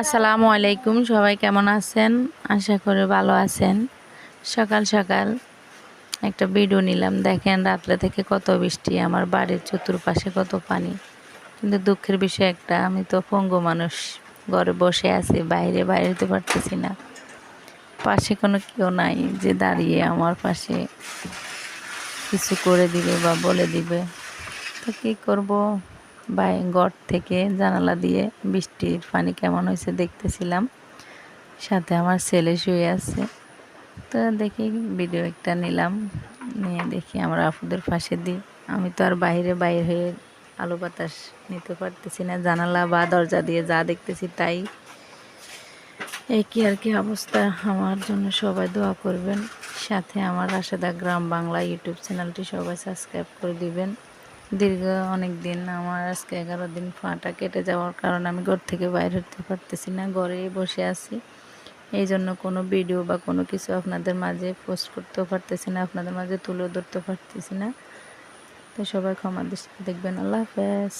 আসসালামু আলাইকুম, সবাই কেমন আছেন? আশা করি ভালো আছেন। সকাল সকাল একটা ভিডিও নিলাম। দেখেন রাত্রে থেকে কত বৃষ্টি, আমার বাড়ির চতুর্পাশে কত পানি। কিন্তু দুঃখের বিষয় একটা, আমি তো পঙ্গু মানুষ, ঘরে বসে আছি, বাইরে বাইরে যেতে পারতেছি না। পাশে কোনো কেউ নাই যে দাঁড়িয়ে আমার পাশে কিছু করে দিবে বা বলে দিবে। তো কী করব? বাই গড় থেকে জানালা দিয়ে বৃষ্টির পানি কেমন হয়েছে দেখতেছিলাম। সাথে আমার ছেলে শুয়ে আছে। তো দেখি ভিডিও একটা নিলাম, নিয়ে দেখি আমার আপুদের পাশে দিই। আমি তো আর বাইরে বাইরে হয়ে আলো বাতাস নিতে পারতেছি না, জানালা বা দরজা দিয়ে যা দেখতেছি তাই। এই আর কি অবস্থা, আমার জন্য সবাই দোয়া করবেন। সাথে আমার রাশেদা গ্রাম বাংলা ইউটিউব চ্যানেলটি সবাই সাবস্ক্রাইব করে দিবেন। দীর্ঘ অনেক দিন আমার আজকে এগারো দিন ফাটা কেটে যাওয়ার কারণে আমি ঘর থেকে বাইরে হতে পারতেছি না, ঘরেই বসে আছি। এই জন্য কোনো ভিডিও বা কোনো কিছু আপনাদের মাঝে পোস্ট করতেও পারতেছি না, আপনাদের মাঝে তুলে ধরতে পারতেছি না। তো সবাই ক্ষমা দেখবেন। আল্লাহ হাফেজ।